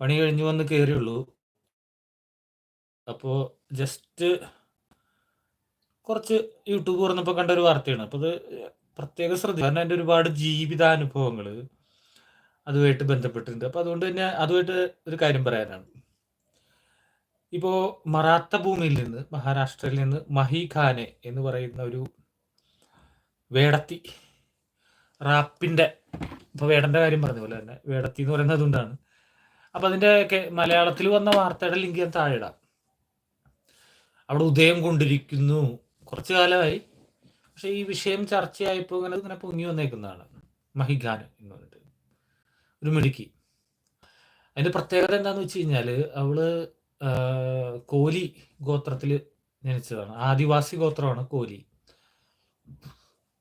പണി കഴിഞ്ഞു വന്ന് കയറിയുള്ളൂ അപ്പോൾ ജസ്റ്റ് കുറച്ച് യൂട്യൂബ് തുറന്നപ്പോൾ കണ്ട ഒരു വാർത്തയാണ്. അപ്പോൾ അത് പ്രത്യേക ശ്രദ്ധ കാരണം എന്റെ ഒരുപാട് ജീവിതാനുഭവങ്ങൾ അതുമായിട്ട് ബന്ധപ്പെട്ടിട്ടുണ്ട്. അപ്പോൾ അതുകൊണ്ട് തന്നെ അതുമായിട്ട് ഒരു കാര്യം പറയാനാണ്. ഇപ്പോൾ മറാത്ത ഭൂമിയിൽ നിന്ന് മഹാരാഷ്ട്രയിൽ നിന്ന് മഹി ഖാനെ എന്ന് പറയുന്ന ഒരു വേടത്തി റാപ്പിന്റെ ഇപ്പോൾ വേടന്റെ കാര്യം പറഞ്ഞ പോലെ തന്നെ വേടത്തി എന്ന് പറയുന്നത് അതുകൊണ്ടാണ്. അപ്പോൾ അതിന്റെ മലയാളത്തിൽ വന്ന വാർത്തയുടെ ലിങ്ക് ഞാൻ താഴെ ഇടാം. അവിടെ ഉദയം കൊണ്ടിരിക്കുന്നു. കുറച്ചു കാലമായി. പക്ഷെ ഈ വിഷയം ചർച്ചയായപ്പോൾ ഇങ്ങനെ ഇങ്ങനെ പൊങ്ങി വന്നേക്കുന്നതാണ്. മഹിഖാൻ എന്ന് പറഞ്ഞിട്ട്. ഒരു മിടുക്കി. അതിന്റെ പ്രത്യേകത എന്താന്ന് വെച്ച് കഴിഞ്ഞാൽ അവൾ കോലി ഗോത്രത്തിൽ ജനിച്ചതാണ്. ആദിവാസി ഗോത്രമാണ് കോലി.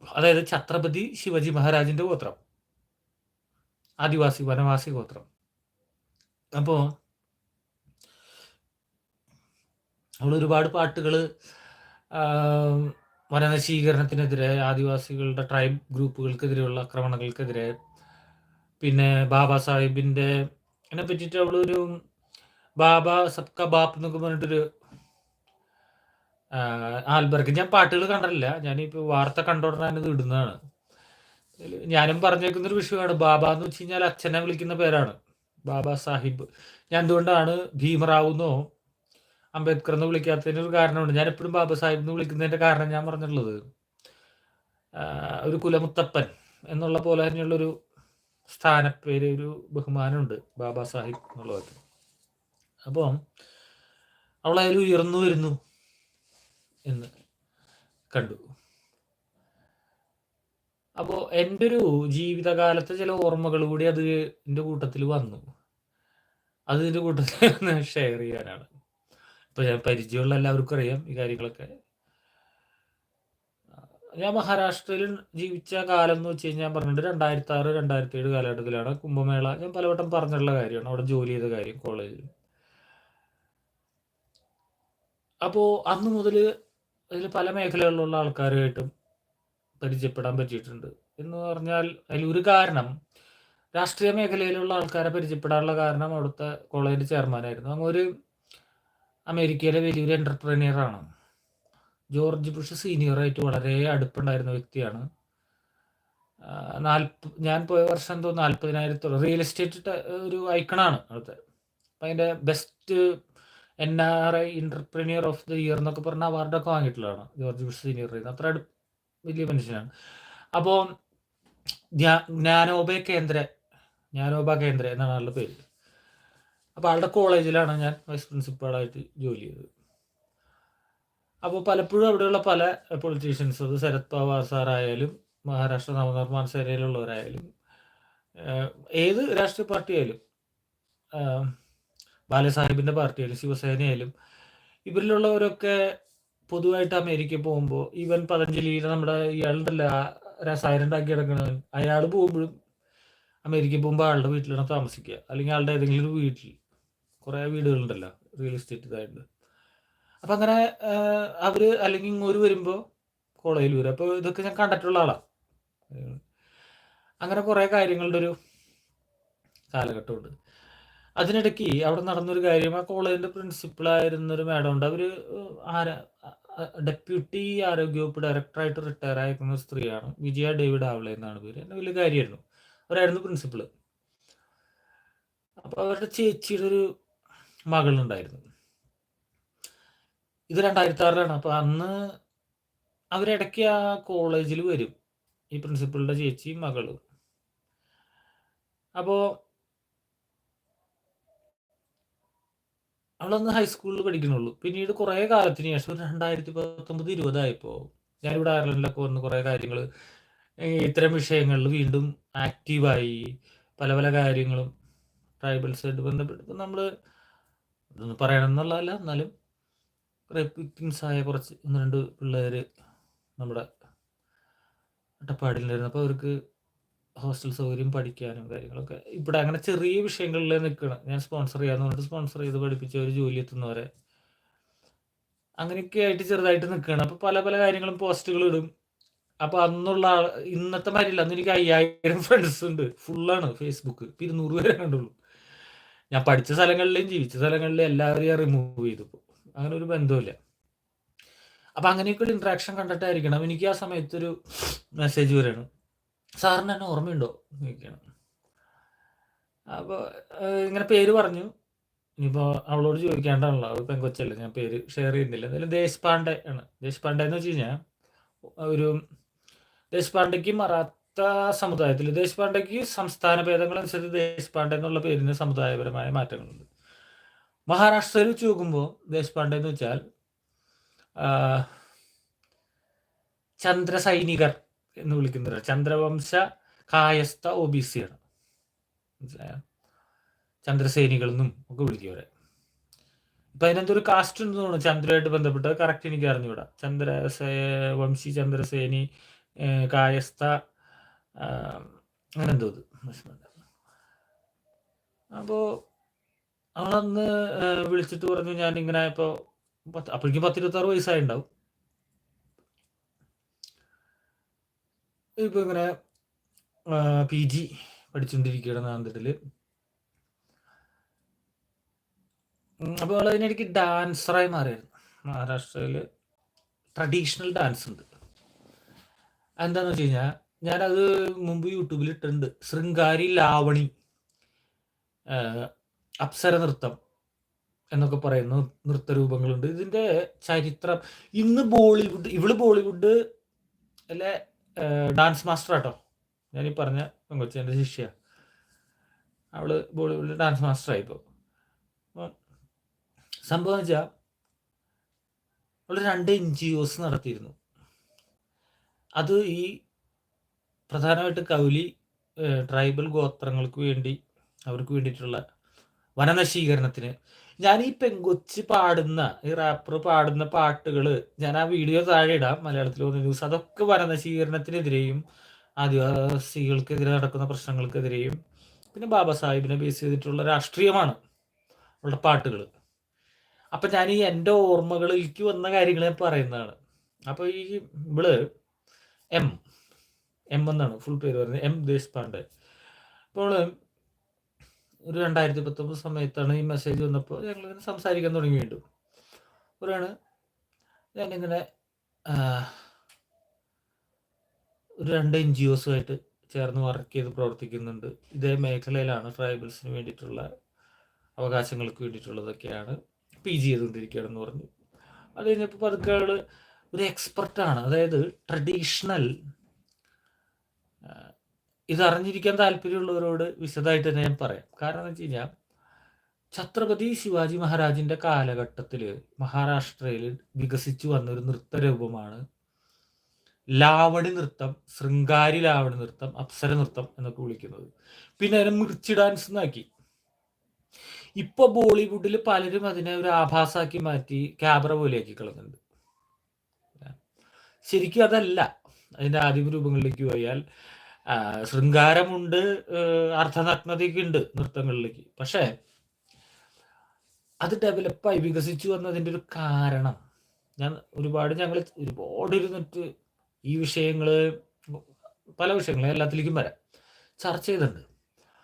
അതായത് ഛത്രപതി ശിവജി മഹാരാജിന്റെ ഗോത്രം. ആദിവാസി വനവാസി ഗോത്രം. അപ്പോ അവൾ ഒരുപാട് പാട്ടുകൾ വനനശീകരണത്തിനെതിരെ ആദിവാസികളുടെ ട്രൈബ് ഗ്രൂപ്പുകൾക്കെതിരെയുള്ള ആക്രമണങ്ങൾക്കെതിരെ പിന്നെ ബാബാ സാഹിബിന്റെ അതിനെ പറ്റിയിട്ട് അവളൊരു ബാബ സബ്ക ബാപ്പ് എന്നൊക്കെ പറഞ്ഞിട്ടൊരു ആൽബർഗ്. ഞാൻ പാട്ടുകൾ കണ്ടില്ല ഞാനിപ്പോൾ വാർത്ത കണ്ടോടാനത് ഇടുന്നതാണ്. ഞാനും പറഞ്ഞേക്കുന്നൊരു വിഷയമാണ്. ബാബ എന്ന് വെച്ച് കഴിഞ്ഞാൽ അച്ഛനെ വിളിക്കുന്ന പേരാണ്. ബാബ സാഹിബ്. ഞാൻ എന്തുകൊണ്ടാണ് ഭീമറാവുന്നോ അംബേദ്കർ എന്ന് വിളിക്കാത്തതിന് ഒരു കാരണമുണ്ട്? ഞാൻ എപ്പോഴും ബാബ സാഹിബ് എന്ന് വിളിക്കുന്നതിന്റെ കാരണം ഞാൻ പറഞ്ഞിട്ടുള്ളത് ഒരു കുലമുത്തപ്പൻ എന്നുള്ള പോലെ തന്നെയുള്ളൊരു സ്ഥാനപ്പേര് ഒരു ബഹുമാനമുണ്ട് ബാബ സാഹിബ് എന്നുള്ളത് അപ്പം അവളതിൽ ഉയർന്നു വരുന്നു എന്ന് കണ്ടു. അപ്പോൾ എന്റെ ഒരു ജീവിതകാലത്തെ ചില ഓർമ്മകൾ കൂടി അത് എന്റെ കൂട്ടത്തിൽ വന്നു. അത് എന്റെ കൂട്ടത്തിൽ ഷെയർ ചെയ്യാനാണ്. ഇപ്പൊ ഞാൻ പരിചയമുള്ള എല്ലാവർക്കും അറിയാം ഈ കാര്യങ്ങളൊക്കെ. ഞാൻ മഹാരാഷ്ട്രയിൽ ജീവിച്ച കാലം എന്ന് വെച്ച് കഴിഞ്ഞാൽ പറഞ്ഞിട്ട് രണ്ടായിരത്തി ആറ് രണ്ടായിരത്തി ഏഴ് കാലഘട്ടത്തിലാണ് കുംഭമേള. ഞാൻ പലവട്ടം പറഞ്ഞിട്ടുള്ള കാര്യമാണ്. അവിടെ ജോലി ചെയ്ത കാര്യം കോളേജിൽ. അപ്പോൾ അന്ന് മുതൽ അതിൽ പല മേഖലകളിലുള്ള ആൾക്കാരുമായിട്ടും പരിചയപ്പെടാൻ പറ്റിയിട്ടുണ്ട്. എന്ന് പറഞ്ഞാൽ അതിൽ ഒരു കാരണം രാഷ്ട്രീയ മേഖലയിലുള്ള ആൾക്കാരെ പരിചയപ്പെടാനുള്ള കാരണം അവിടുത്തെ കോളേജിന്റെ ചെയർമാനായിരുന്നു. അങ്ങ് ഒരു അമേരിക്കയിലെ വലിയൊരു ആണ്. ജോർജ് ബുഷ് സീനിയറായിട്ട് വളരെ അടുപ്പുണ്ടായിരുന്ന വ്യക്തിയാണ്. നാൽപ്പ ഞാൻ പോയ വർഷം എന്തോ നാൽപ്പതിനായിരത്തോളം റിയൽ എസ്റ്റേറ്റ് ഒരു ഐക്കണാണ് അവിടുത്തെ. അപ്പം അതിന്റെ best N R I entrepreneur of the year എന്നൊക്കെ പറഞ്ഞ അവാർഡൊക്കെ വാങ്ങിയിട്ടുള്ളതാണ് ജോർജ് ബുഷ് സീനിയർ അത്ര അടു വലിയ മനുഷ്യനാണ്. അപ്പോൾ ജ്ഞാനോപയ കേന്ദ്ര ജ്ഞാനോപ കേന്ദ്ര എന്നാണ് ആളുടെ പേര്. അപ്പോൾ ആളുടെ കോളേജിലാണ് ഞാൻ വൈസ് പ്രിൻസിപ്പാളായിട്ട് ജോലി ചെയ്തത്. അപ്പോൾ പലപ്പോഴും അവിടെയുള്ള പല പൊളിറ്റീഷ്യൻസ് അത് ശരത് പവാർ സാറായാലും മഹാരാഷ്ട്ര നവനിർമ്മാണ സേനയിലുള്ളവരായാലും ഏത് രാഷ്ട്രീയ പാർട്ടിയായാലും ബാലസാഹിബിന്റെ പാർട്ടിയായാലും ശിവസേനയായാലും ഇവരിലുള്ളവരൊക്കെ പൊതുവായിട്ട് അമേരിക്ക പോകുമ്പോൾ ഈവൻ പതഞ്ജലിയിൽ നമ്മുടെ ഇയാളുണ്ടല്ല രസായനം ഉണ്ടാക്കി കിടക്കണവൻ അയാൾ പോകുമ്പോഴും അമേരിക്ക പോകുമ്പോൾ ആളുടെ വീട്ടിലാണ് താമസിക്കുക. അല്ലെങ്കിൽ ആളുടെ ഏതെങ്കിലും ഒരു വീട്ടിൽ. കുറേ വീടുകളുണ്ടല്ലോ റിയൽ എസ്റ്റേറ്റ് ഇതായിട്ട്. അപ്പം അങ്ങനെ അവർ അല്ലെങ്കിൽ ഇങ്ങോട്ട് വരുമ്പോൾ കോളേജിൽ വരും. അപ്പോൾ ഇതൊക്കെ ഞാൻ കണ്ടിട്ടുള്ള ആളാണ് അങ്ങനെ കുറേ കാര്യങ്ങളുടെ ഒരു കാലഘട്ടമുണ്ട്. അതിനിടയ്ക്ക് അവിടെ നടന്നൊരു കാര്യം ആ കോളേജിന്റെ പ്രിൻസിപ്പളായിരുന്നൊരു മാഡം ഉണ്ട്. അവർ ആരാ ഡെപ്യൂട്ടി ആരോഗ്യവകുപ്പ് ഡയറക്ടറായിട്ട് റിട്ടയർ ആയിരിക്കുന്ന സ്ത്രീയാണ് വിജയ ഡേവിഡ് ആവളെ എന്നാണ് പേര്. എന്റെ വലിയ കാര്യമായിരുന്നു. അവരായിരുന്നു പ്രിൻസിപ്പൾ അപ്പോൾ അവരുടെ ചേച്ചിയുടെ ഒരു മകളുണ്ടായിരുന്നു. ഇത് രണ്ടായിരത്തി ആറിലാണ് അപ്പോൾ അന്ന് അവരിടയ്ക്ക് ആ കോളേജിൽ വരും. ഈ പ്രിൻസിപ്പളുടെ ചേച്ചിയും മകളും. അപ്പോൾ അവളന്ന് ഹൈസ്കൂളിൽ പഠിക്കണുള്ളൂ. പിന്നീട് കുറേ കാലത്തിന് ശേഷം രണ്ടായിരത്തി പത്തൊമ്പത് ഇരുപതായപ്പോൾ ഞാനിവിടെ അയർലൻഡിലൊക്കെ വന്ന് കുറേ കാര്യങ്ങൾ ഇത്തരം വിഷയങ്ങളിൽ വീണ്ടും ആക്റ്റീവായി പല പല കാര്യങ്ങളും ട്രൈബൽസായിട്ട് ബന്ധപ്പെട്ട് നമ്മൾ ഇതൊന്നും പറയണമെന്നുള്ളതല്ല എന്നാലും വിക്ടിംസ് ആയ കുറച്ച് ഒന്ന് രണ്ട് പിള്ളേർ നമ്മുടെ അട്ടപ്പാടിയിലായിരുന്നു അപ്പോൾ അവർക്ക് ഹോസ്റ്റൽ സൗകര്യം പഠിക്കാനും കാര്യങ്ങളൊക്കെ. ഇവിടെ അങ്ങനെ ചെറിയ വിഷയങ്ങളിൽ നിൽക്കണം. ഞാൻ സ്പോൺസർ ചെയ്യാന്ന് പറഞ്ഞിട്ട് സ്പോൺസർ ചെയ്ത് പഠിപ്പിച്ച ഒരു ജോലി എത്തുന്നവരെ. അങ്ങനെയൊക്കെ ആയിട്ട് ചെറുതായിട്ട് നിൽക്കണം. അപ്പോൾ പല പല കാര്യങ്ങളും പോസ്റ്റുകൾ ഇടും. അപ്പൊ അന്നുള്ള ഇന്നത്തെ മാതിരില്ല അന്ന് എനിക്ക് അയ്യായിരം ഫ്രണ്ട്സ് ഉണ്ട്. ഫുള്ളാണ് ഫേസ്ബുക്ക് ഇപ്പൊ ഇരുന്നൂറ് പേരെ കണ്ടുള്ളൂ. ഞാൻ പഠിച്ച സ്ഥലങ്ങളിലെയും ജീവിച്ച സ്ഥലങ്ങളിലെയും എല്ലാവരെയും റിമൂവ് ചെയ്തു അങ്ങനെ ഒരു ബന്ധമില്ല അപ്പൊ അങ്ങനെയൊക്കെ ഒരു ഇൻട്രാക്ഷൻ കണ്ടിട്ടായിരിക്കണം. എനിക്ക് ആ സമയത്തൊരു മെസ്സേജ് വരികയാണ് സാറിന് എന്നെ ഓർമ്മയുണ്ടോ? ചോദിക്കണം. അപ്പോൾ ഇങ്ങനെ പേര് പറഞ്ഞു. ഇനിയിപ്പോൾ അവളോട് ചോദിക്കാണ്ടാണല്ലോ. അത് പെങ്കൊച്ചല്ലേ ഞാൻ പേര് ഷെയർ ചെയ്യുന്നില്ല. എന്തായാലും ദേശ്പാണ്ഡെ ആണ്. ദേശ്പാണ്ഡെ എന്ന് വെച്ച് കഴിഞ്ഞാൽ ഒരു ദേശപാണ്ഡയ്ക്ക് മറാത്ത സമുദായത്തിൽ ദേശപാണ്ഡയ്ക്ക് സംസ്ഥാന ഭേദങ്ങളനുസരിച്ച് ദേശ്പാണ്ഡെ എന്നുള്ള പേരിന് സമുദായപരമായ മാറ്റങ്ങളുണ്ട്. മഹാരാഷ്ട്രയിൽ വെച്ച് നോക്കുമ്പോൾ ദേശ്പാണ്ഡെ എന്ന് വെച്ചാൽ ചന്ദ്രസൈനികർ എന്ന് വിളിക്കുന്നത് ചന്ദ്രവംശ കായസ്ഥ ഒ ബി സി ആണ് മനസ്സിലായോ? ചന്ദ്രസേനികൾ എന്നും ഒക്കെ വിളിക്കും ഇപ്പൊ അതിനകത്ത് ഒരു കാസ്റ്റ് എന്ന് തോന്നുന്നു. ചന്ദ്രയായിട്ട് ബന്ധപ്പെട്ട് കറക്റ്റ് എനിക്ക് അറിഞ്ഞുകൂടാ. ചന്ദ്രസേ വംശി ചന്ദ്രസേനി കായസ്ഥ അങ്ങനെ എന്തോ അപ്പോ അവളന്ന് വിളിച്ചിട്ട് പറഞ്ഞു ഞാൻ ഇങ്ങനെ ഇപ്പോ അപ്പോഴേക്കും പത്തിരുപത്താറ് വയസ്സായിട്ടുണ്ടാവും. ഇപ്പൊ ഇങ്ങനെ പി ജി പഠിച്ചുകൊണ്ടിരിക്കുകയാണ് നാന്തത്തിൽ അപ്പോൾ അതിനിടയ്ക്ക് ഡാൻസറായി മാറിയായിരുന്നു. മഹാരാഷ്ട്രയിൽ ട്രഡീഷണൽ ഡാൻസ് ഉണ്ട് എന്താന്ന് വെച്ച് കഴിഞ്ഞാൽ ഞാനത് മുമ്പ് യൂട്യൂബിൽ ഇട്ടിട്ടുണ്ട് ശൃംഗാരി ലാവണി അപ്സര നൃത്തം എന്നൊക്കെ പറയുന്ന നൃത്തരൂപങ്ങളുണ്ട്. ഇതിന്റെ ചരിത്രം ഇന്ന് ബോളിവുഡ് ഇവൾ ബോളിവുഡ് അല്ലെ ഡാൻസ് മാസ്റ്റർ ആട്ടോ. ഞാനീ പറഞ്ഞ പെങ്കൊച്ചി എന്റെ ശിഷ്യ. അവൾ ബോളിവുഡിൽ ഡാൻസ് മാസ്റ്റർ ആയിപ്പോ സംഭവം വെച്ചാൽ അവൾ രണ്ട് എൻ ജി ഒസ് നടത്തിയിരുന്നു. അത് ഈ പ്രധാനമായിട്ട് കൗലി ട്രൈബൽ ഗോത്രങ്ങൾക്ക് വേണ്ടി അവർക്ക് വേണ്ടിയിട്ടുള്ള വനനശീകരണത്തിന് ഞാൻ ഈ പെങ്കൊച്ച് പാടുന്ന ഈ റാപ്പർ പാടുന്ന പാട്ടുകൾ ഞാൻ ആ വീഡിയോ താഴെ ഇടാം മലയാളത്തിൽ ഒന്ന് ന്യൂസ് അതൊക്കെ വരുന്ന വനനശീകരണത്തിനെതിരെയും ആദിവാസികൾക്കെതിരെ നടക്കുന്ന പ്രശ്നങ്ങൾക്കെതിരെയും പിന്നെ ബാബാ സാഹിബിനെ ബേസ് ചെയ്തിട്ടുള്ള രാഷ്ട്രീയമാണ് അവളുടെ പാട്ടുകൾ അപ്പൊ ഞാൻ ഈ എന്റെ ഓർമ്മകളിലേക്ക് വന്ന കാര്യങ്ങൾ ഞാൻ പറയുന്നതാണ്. അപ്പൊ ഈ ഇവൾ എം എം എന്നാണ് ഫുൾ പേര് പറയുന്നത് എം ദേശ്പാണ്ഡെ അപ്പോൾ ഒരു രണ്ടായിരത്തി പത്തൊമ്പത് സമയത്താണ് ഈ മെസ്സേജ് വന്നപ്പോൾ ഞങ്ങളിങ്ങനെ സംസാരിക്കാൻ തുടങ്ങി വീണ്ടും. ഒരാണ് ഞാനിങ്ങനെ ഒരു രണ്ട് എൻ ജി ഒസുമായിട്ട് ചേർന്ന് വർക്ക് ചെയ്ത് പ്രവർത്തിക്കുന്നുണ്ട്. ഇതേ മേഖലയിലാണ് ട്രൈബൽസിന് വേണ്ടിയിട്ടുള്ള അവകാശങ്ങൾക്ക് വേണ്ടിയിട്ടുള്ളതൊക്കെയാണ് പി ജി ചെയ്തുകൊണ്ടിരിക്കുകയാണെന്ന് പറഞ്ഞു. അത് കഴിഞ്ഞപ്പോൾ പതുക്കെ ഒരു എക്സ്പെർട്ടാണ് അതായത് ട്രഡീഷണൽ ഇത് അറിഞ്ഞിരിക്കാൻ താല്പര്യമുള്ളവരോട് വിശദമായിട്ട് തന്നെ ഞാൻ പറയാം. കാരണം എന്ന് വെച്ച് കഴിഞ്ഞാൽ ഛത്രപതി ശിവാജി മഹാരാജിന്റെ കാലഘട്ടത്തിൽ മഹാരാഷ്ട്രയിൽ വികസിച്ചു വന്ന ഒരു നൃത്തരൂപമാണ് ലാവണി നൃത്തം ശൃംഗാരി ലാവണി നൃത്തം അപ്സര നൃത്തം എന്നൊക്കെ വിളിക്കുന്നത്. പിന്നെ അതിനെ മിർച്ചി ഡാൻസ് എന്നാക്കി. ഇപ്പൊ ബോളിവുഡിൽ പലരും അതിനെ ഒരു ആഭാസാക്കി മാറ്റി ക്യാമറ പോലെയാക്കി കളഞ്ഞിട്ടുണ്ട്. ശരിക്കും അതല്ല. അതിന്റെ ആദ്യ രൂപങ്ങളിലേക്ക് പോയാൽ ശൃംഗാരമുണ്ട് അർത്ഥനഗ്നതയൊക്കെ ഉണ്ട് നൃത്തങ്ങളിലേക്ക്. പക്ഷേ അത് ഡെവലപ്പായി വികസിച്ചു വന്നതിന്റെ ഒരു കാരണം. ഞാൻ ഒരുപാട് ഞങ്ങൾ ഒരുപാട് ഇരുന്നിട്ട് ഈ വിഷയങ്ങൾ പല വിഷയങ്ങൾ എല്ലാത്തിലേക്കും വരാം. ചർച്ച ചെയ്തിട്ടുണ്ട്.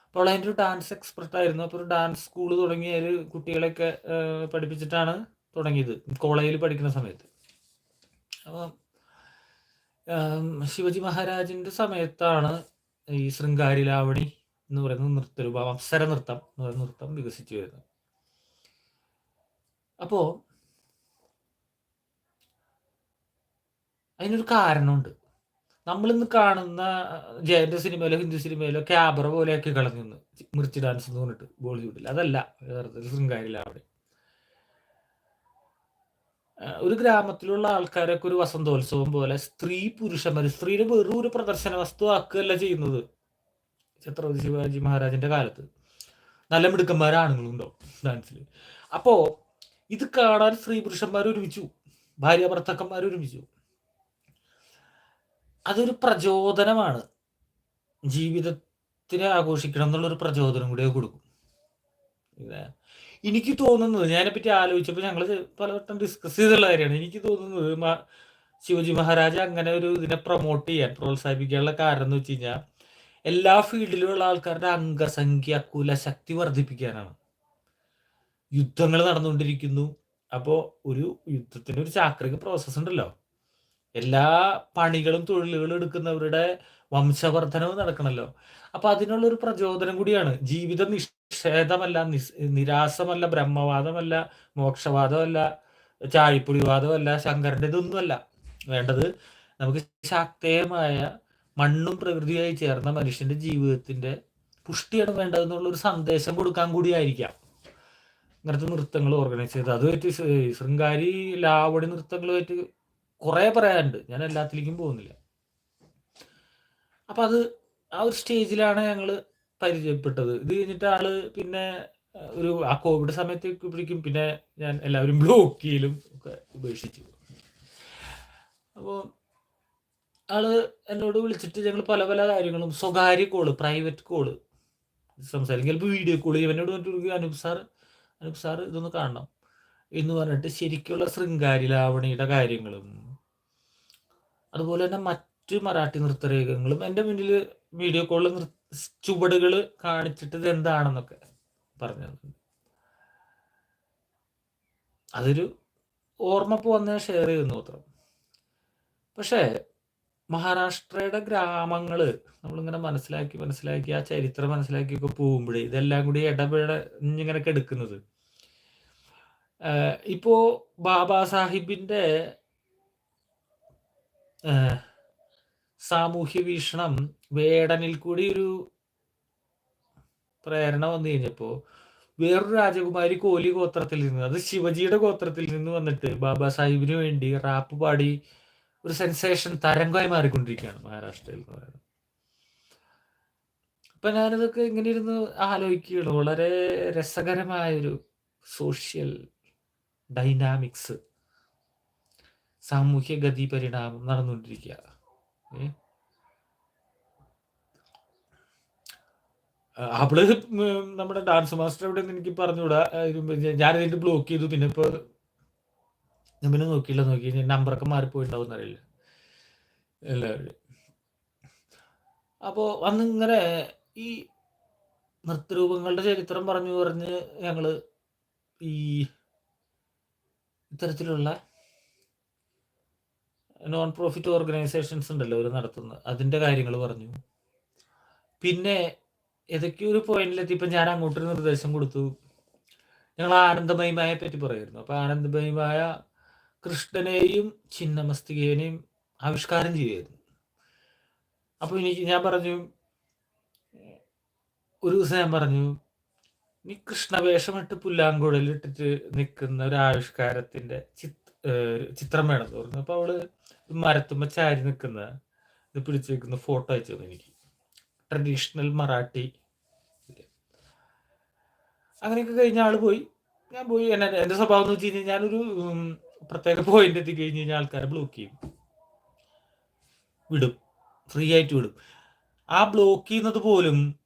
അപ്പോൾ അതിന്റെ ഒരു ഡാൻസ് എക്സ്പെർട്ട് ആയിരുന്നു. അപ്പോൾ ഒരു ഡാൻസ് സ്കൂൾ തുടങ്ങിയ ഒരു കുട്ടികളെയൊക്കെ പഠിപ്പിച്ചിട്ടാണ് തുടങ്ങിയത്. കോളേജിൽ പഠിക്കുന്ന സമയത്ത്. അപ്പം ശിവജി മഹാരാജിന്റെ സമയത്താണ് ഈ ശൃംഗാരി ലാവണി എന്ന് പറയുന്ന നൃത്തരൂപം അപ്സര നൃത്തം എന്ന് പറയുന്ന നൃത്തം വികസിച്ചു വരുന്നത്. അപ്പോ അതിനൊരു കാരണമുണ്ട്. നമ്മളിന്ന് കാണുന്ന ജയന്റെ സിനിമയിലോ ഹിന്ദി സിനിമയിലോ ക്യാബറ പോലെയൊക്കെ കളഞ്ഞു മിർച്ചി ഡാൻസ് എന്ന് പറഞ്ഞിട്ട് ബോളിവുഡിൽ അതല്ല യഥാർത്ഥത്തിൽ ശൃംഗാരി ലാവണി ഒരു ഗ്രാമത്തിലുള്ള ആൾക്കാരൊക്കെ ഒരു വസന്തോത്സവം പോലെ സ്ത്രീ പുരുഷന്മാർ സ്ത്രീയുടെ വെറും ഒരു പ്രദർശന വസ്തു ആക്കുകയല്ല ചെയ്യുന്നത്. ഛത്രപതി ശിവാജി മഹാരാജിന്റെ കാലത്ത്. നല്ല മിടുക്കന്മാരാണുങ്ങളുണ്ടോ ഡാൻസിൽ അപ്പോ ഇത് കാണാൻ സ്ത്രീ പുരുഷന്മാർ ഒരുമിച്ചു. ഭാര്യ ഭർത്താക്കന്മാർ ഒരുമിച്ചു. അതൊരു പ്രചോദനമാണ്. ജീവിതത്തിനെ ആഘോഷിക്കണം എന്നുള്ളൊരു പ്രചോദനം കൂടെ കൊടുക്കും. എനിക്ക് തോന്നുന്നത് ഞാനെപ്പറ്റി ആലോചിച്ചപ്പോൾ ഞങ്ങൾ പലവട്ടം ഡിസ്കസ് ചെയ്തുള്ള കാര്യമാണ്. എനിക്ക് തോന്നുന്നത് ശിവജി മഹാരാജ അങ്ങനെ ഒരു ഇതിനെ പ്രൊമോട്ട് ചെയ്യാൻ പ്രോത്സാഹിപ്പിക്കാനുള്ള കാരണം എന്ന് വെച്ച് കഴിഞ്ഞാൽ എല്ലാ ഫീൽഡിലുള്ള ആൾക്കാരുടെ അംഗസംഖ്യ കുല ശക്തി വർദ്ധിപ്പിക്കാനാണ്. യുദ്ധങ്ങൾ നടന്നുകൊണ്ടിരിക്കുന്നു. അപ്പോൾ ഒരു യുദ്ധത്തിന് ഒരു ചാക്രിക പ്രോസസ്സ് ഉണ്ടല്ലോ. എല്ലാ പണികളും തൊഴിലുകളും എടുക്കുന്നവരുടെ വംശവർദ്ധനവ് നടക്കണമല്ലോ അപ്പൊ അതിനുള്ള ഒരു പ്രചോദനം കൂടിയാണ് ജീവിതം നിഷേധമല്ല നിരാസമല്ല ബ്രഹ്മവാദമല്ല മോക്ഷവാദമല്ല ചാഴിപ്പുടിവാദമല്ല ശങ്കരന്റെ ഇതൊന്നുമല്ല. വേണ്ടത് നമുക്ക് ശാക്തേയമായ മണ്ണും പ്രകൃതിയായി ചേർന്ന മനുഷ്യന്റെ ജീവിതത്തിന്റെ പുഷ്ടിയാണ് വേണ്ടതെന്നുള്ള ഒരു സന്ദേശം കൊടുക്കാൻ കൂടിയായിരിക്കാം. ഇങ്ങനത്തെ നൃത്തങ്ങൾ ഓർഗനൈസ് ചെയ്ത് പറ്റി ശൃംഗാരി ലാവണി പറ്റി കുറേ പറയാനുണ്ട്. ഞാൻ എല്ലാത്തിലേക്കും പോകുന്നില്ല. അപ്പം അത് ആ ഒരു സ്റ്റേജിലാണ് ഞങ്ങൾ പരിചയപ്പെട്ടത്. ഇത് കഴിഞ്ഞിട്ട് ആൾ പിന്നെ ഒരു ആ കോവിഡ് സമയത്തേക്ക് പിടിക്കും പിന്നെ ഞാൻ എല്ലാവരും ബ്ലോക്ക് ചെയ്യലും ഒക്കെ ഉപേക്ഷിച്ചു. അപ്പോൾ ആൾ എന്നോട് വിളിച്ചിട്ട് ഞങ്ങൾ പല പല കാര്യങ്ങളും സ്വകാര്യ കോൾ പ്രൈവറ്റ് കോൾ സംസാരിക്കും. ചിലപ്പോൾ വീഡിയോ കോൾ ഇവനോട് പറഞ്ഞിട്ട് അനൂപ് സാർ അനൂപ് സാർ ഇതൊന്ന് കാണണം എന്ന് പറഞ്ഞിട്ട് ശരിക്കുള്ള ശൃംഗാരി ലാവണിയുടെ കാര്യങ്ങളും അതുപോലെ തന്നെ മറ്റു മറാഠി നൃത്തരേഖകളും എന്റെ മുന്നിൽ വീഡിയോ കോളിൽ ചുവടുകൾ കാണിച്ചിട്ട് ഇത് എന്താണെന്നൊക്കെ പറഞ്ഞു അതൊരു ഓർമ്മപ്പ് വന്ന് ഷെയർ ചെയ്യുന്നു മാത്രം. പക്ഷേ മഹാരാഷ്ട്രയുടെ ഗ്രാമങ്ങൾ നമ്മളിങ്ങനെ മനസ്സിലാക്കി മനസ്സിലാക്കി ആ ചരിത്രം മനസ്സിലാക്കിയൊക്കെ പോകുമ്പോഴേ ഇതെല്ലാം കൂടി ഇടപെട ഇങ്ങനെ എടുക്കുന്നത്. ഇപ്പോ ബാബാ സാഹിബിന്റെ സാമൂഹ്യ വീക്ഷണം വേടനിൽ കൂടി ഒരു പ്രേരണ വന്നു കഴിഞ്ഞപ്പോ വേറൊരു രാജകുമാരി കോലി ഗോത്രത്തിൽ നിന്ന് അത് ശിവജിയുടെ ഗോത്രത്തിൽ നിന്ന് വന്നിട്ട് ബാബാ സാഹിബിന് വേണ്ടി റാപ്പ് പാടി ഒരു സെൻസേഷൻ തരംഗമായി മാറിക്കൊണ്ടിരിക്കുകയാണ് മഹാരാഷ്ട്രയിൽ എന്ന് പറയുന്നത്. അപ്പൊ ഞാനിതൊക്കെ ഇങ്ങനെ ഇരുന്ന് ആലോചിക്കുകയാണ്. വളരെ രസകരമായ ഒരു സോഷ്യൽ ഡൈനാമിക്സ് സാമൂഹ്യ ഗതി പരിണാമം നടന്നുകൊണ്ടിരിക്കുക അവൾ നമ്മുടെ ഡാൻസ് മാസ്റ്റർ എവിടെ എനിക്ക് പറഞ്ഞുകൂടാ. ഞാനിതിന്റെ ബ്ലോക്ക് ചെയ്തു. പിന്നെ ഇപ്പൊ ഞാൻ പിന്നെ നോക്കിയില്ല നോക്കി. നമ്പറൊക്കെ മാറിപ്പോയിണ്ടാവും അറിയില്ല എല്ലാവരും അപ്പോ അന്നിങ്ങനെ ഈ നൃത്തരൂപങ്ങളുടെ ചരിത്രം പറഞ്ഞു പറഞ്ഞ് ഞങ്ങൾ ഈ ഇത്തരത്തിലുള്ള നോൺ പ്രോഫിറ്റ് ഓർഗനൈസേഷൻസ് ഉണ്ടല്ലോ അവർ നടത്തുന്നത്. അതിന്റെ കാര്യങ്ങൾ പറഞ്ഞു. പിന്നെ ഏതൊക്കെയോ ഒരു പോയിന്റിലെത്തിയപ്പോൾ ഞാൻ അങ്ങോട്ടൊരു നിർദ്ദേശം കൊടുത്തു. ഞങ്ങൾ ആനന്ദമയമായ പറ്റി പറയുമായിരുന്നു അപ്പോൾ ആനന്ദമയമായ കൃഷ്ണനെയും ചിന്നമസ്തികേനെയും ആവിഷ്കാരം ചെയ്യുമായിരുന്നു അപ്പോൾ എനിക്ക് ഞാൻ പറഞ്ഞു ഒരു ദിവസം ഞാൻ പറഞ്ഞു നീ കൃഷ്ണവേഷമിട്ട് പുല്ലാങ്കുഴലിട്ടിട്ട് നിൽക്കുന്ന ഒരു ആവിഷ്കാരത്തിന്റെ ചിത്രം വേണം പറഞ്ഞു. അപ്പോൾ അവൾ മരത്തുമ്പ ചാരി നിൽക്കുന്ന ഇത് പിടിച്ചു വെക്കുന്ന ഫോട്ടോ അയച്ചു തന്നു എനിക്ക്. ട്രഡീഷണൽ മറാഠി. അങ്ങനെയൊക്കെ കഴിഞ്ഞ ആൾ പോയി. ഞാൻ പോയി. എന്നെ എന്റെ സ്വഭാവം എന്ന് വെച്ച് കഴിഞ്ഞാൽ ഞാനൊരു പ്രത്യേക പോയിന്റ് എത്തി കഴിഞ്ഞ് കഴിഞ്ഞാൽ ആൾക്കാരെ ബ്ലോക്ക് ചെയ്യും. വിടും. ഫ്രീ ആയിട്ട് വിടും. ആ ബ്ലോക്ക് ചെയ്യുന്നത് പോലും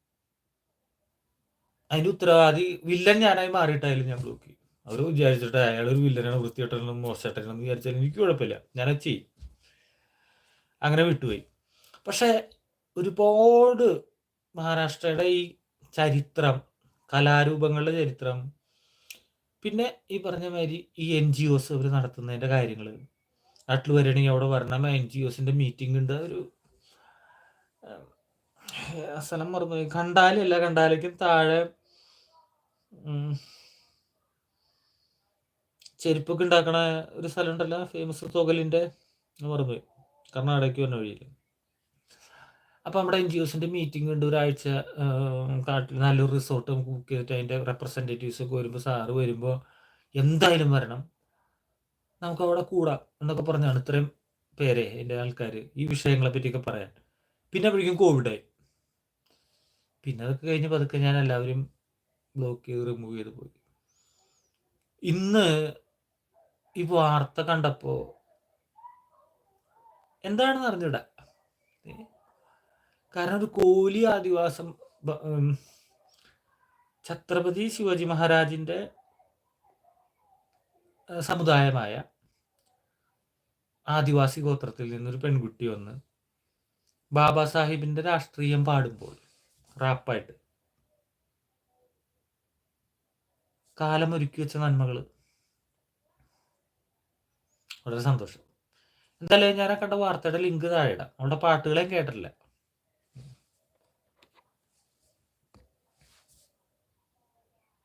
അതിന്റെ ഉത്തരവാദി വില്ലൻ ഞാനായി മാറിയിട്ടായാലും ഞാൻ ബ്ലോക്ക് ചെയ്യും. അവർ വിചാരിച്ചിട്ട് അയാൾ ഒരു വില്ലനാണ് വൃത്തിയായിട്ടാണ് മോശമായിട്ടാണ് വിചാരിച്ചാലും എനിക്ക് കുഴപ്പമില്ല. ഞാനത് ചെയ്യും. അങ്ങനെ വിട്ടുപോയി. പക്ഷെ ഒരുപാട് മഹാരാഷ്ട്രയുടെ ഈ ചരിത്രം കലാരൂപങ്ങളുടെ ചരിത്രം പിന്നെ ഈ പറഞ്ഞ മാതിരി ഈ എൻ ജി ഒസ് അവർ നടത്തുന്നതിന്റെ കാര്യങ്ങൾ. നാട്ടിൽ വരണമെങ്കിൽ അവിടെ വരണം എൻ ജി ഒസിന്റെ മീറ്റിംഗ് ഉണ്ട് ഒരു സ്ഥലം മറന്നു കണ്ടാലല്ല കണ്ടാലേക്കും താഴെ ചെരുപ്പൊക്കെ ഉണ്ടാക്കണ ഒരു സ്ഥലം ഉണ്ടല്ലോ ഫേമസ് തുകലിന്റെ മറന്നുപോയി കർണാടകയ്ക്ക് വന്ന വഴിയിൽ. അപ്പോൾ നമ്മുടെ എൻ ജി ഒസിന്റെ മീറ്റിംഗ് ഉണ്ട് ഒരാഴ്ച കാട്ടിൽ നല്ലൊരു റിസോർട്ട് ബുക്ക് ചെയ്തിട്ട് അതിന്റെ റെപ്രസെന്റേറ്റീവ്സ് ഒക്കെ വരുമ്പോൾ സാറ് വരുമ്പോൾ എന്തായാലും വരണം. നമുക്ക് അവിടെ കൂടാം എന്നൊക്കെ പറഞ്ഞാണ് ഇത്രയും പേരെ എന്റെ ആൾക്കാർ ഈ വിഷയങ്ങളെ പറ്റിയൊക്കെ പറയാൻ. പിന്നെ അപ്പോഴേക്കും കോവിഡായി പിന്നെ അതൊക്കെ കഴിഞ്ഞ് പതുക്കെ ഞാൻ എല്ലാവരും ബ്ലോക്ക് ചെയ്ത് റിമൂവ് ചെയ്ത് പോയി. ഇന്ന് ഈ വാർത്ത കണ്ടപ്പോ എന്താണെന്ന് അറിഞ്ഞൂടാ? കാരണം ഒരു കോലി ആദിവാസം ഛത്രപതി ശിവജി മഹാരാജിന്റെ സമുദായമായ ആദിവാസി ഗോത്രത്തിൽ നിന്നൊരു പെൺകുട്ടി വന്ന് ബാബാ സാഹിബിന്റെ രാഷ്ട്രീയം പാടുമ്പോൾ റാപ്പായിട്ട് കാലം ഒരുക്കി വെച്ച നന്മകൾ. വളരെ സന്തോഷം. എന്തായാലും ഞാൻ കണ്ട വാർത്തയുടെ ലിങ്ക് താഴെ ഇടാം. അവളുടെ പാട്ടുകളെയും കേട്ടിട്ടില്ല.